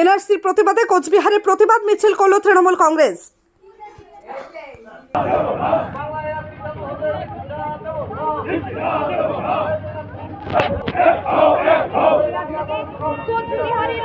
এনআরসির প্রতিবাদে কোচবিহারে প্রতিবাদ মিছিল করল তৃণমূল কংগ্রেস। কোচবিহারের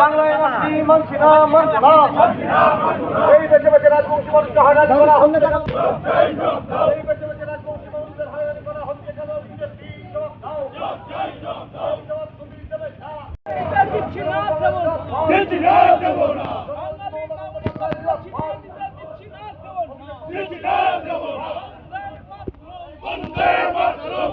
বাংলায় মাতৃ মানছি না মানছি না এই বেঁচে বেঁচে রাজবংশী মানুষকে হয়রানি করা হচ্ছে কেন এই বেঁচে বেঁচে রাজবংশী মানুষদের হয়রানি করা হচ্ছে কেন বিজেপি জবাব দাও জবাব তুমি দেবে না দিচ্ছি না দেব না দিচ্ছি না দেব না দিচ্ছি না দেব না বন্দে মাতরম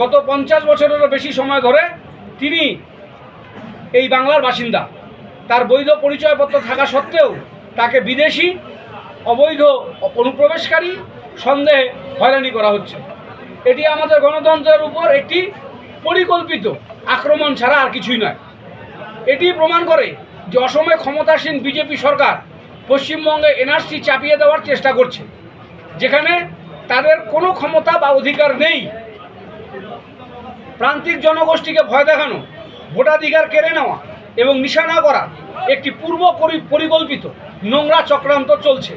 গত পঞ্চাশ বছরেরও বেশি সময় ধরে তিনি এই বাংলার বাসিন্দা। তার বৈধ পরিচয়পত্র থাকা সত্ত্বেও তাকে বিদেশি অবৈধ অনুপ্রবেশকারী সন্দেহে হয়রানি করা হচ্ছে। এটি আমাদের গণতন্ত্রের উপর একটি পরিকল্পিত আক্রমণ ছাড়া আর কিছুই নয়। এটি প্রমাণ করে যে অসমে ক্ষমতাসীন বিজেপি সরকার পশ্চিমবঙ্গে এনআরসি চাপিয়ে দেওয়ার চেষ্টা করছে, যেখানে তাদের কোনো ক্ষমতা বা অধিকার নেই প্রান্তিক জনগোষ্ঠীকে ভয় দেখানো, ভোটাধিকার কেড়ে নেওয়া এবং নিশানা করা একটি পূর্ব পরিকল্পিত নোংরা চক্রান্ত চলছে।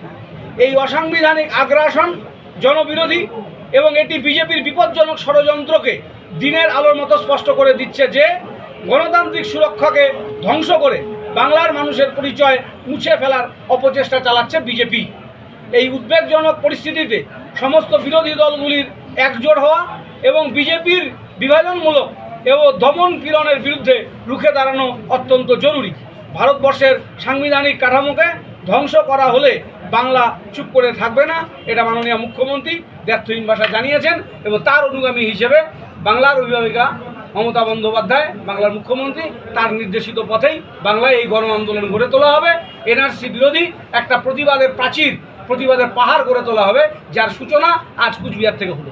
এই অসাংবিধানিক আগ্রাসন জনবিরোধী এবং এটি বিজেপির বিপজ্জনক ষড়যন্ত্রকে দিনের আলোর মতো স্পষ্ট করে দিচ্ছে যে, গণতান্ত্রিক সুরক্ষাকে ধ্বংস করে বাংলার মানুষের পরিচয় মুছে ফেলার অপচেষ্টা চালাচ্ছে বিজেপি। এই উদ্বেগজনক পরিস্থিতিতে সমস্ত বিরোধী দলগুলির একজোট হওয়া এবং বিজেপির বিভাজনমূলক এবং দমন পীড়নের বিরুদ্ধে রুখে দাঁড়ানো অত্যন্ত জরুরি। ভারতবর্ষের সাংবিধানিক কাঠামোকে ধ্বংস করা হলে বাংলা চুপ করে থাকবে না, এটা মাননীয় মুখ্যমন্ত্রী দ্ব্যর্থহীন ভাষা জানিয়েছেন এবং তার অনুগামী হিসেবে বাংলার অভিভাবিকা মমতা বন্দ্যোপাধ্যায়, বাংলার মুখ্যমন্ত্রী, তার নির্দেশিত পথেই বাংলায় এই গণ আন্দোলন গড়ে তোলা হবে। এনআরসি বিরোধী একটা প্রতিবাদের প্রাচীর, প্রতিবাদের পাহাড় গড়ে তোলা হবে, যার সূচনা আজ কুচবিহার থেকে হলো।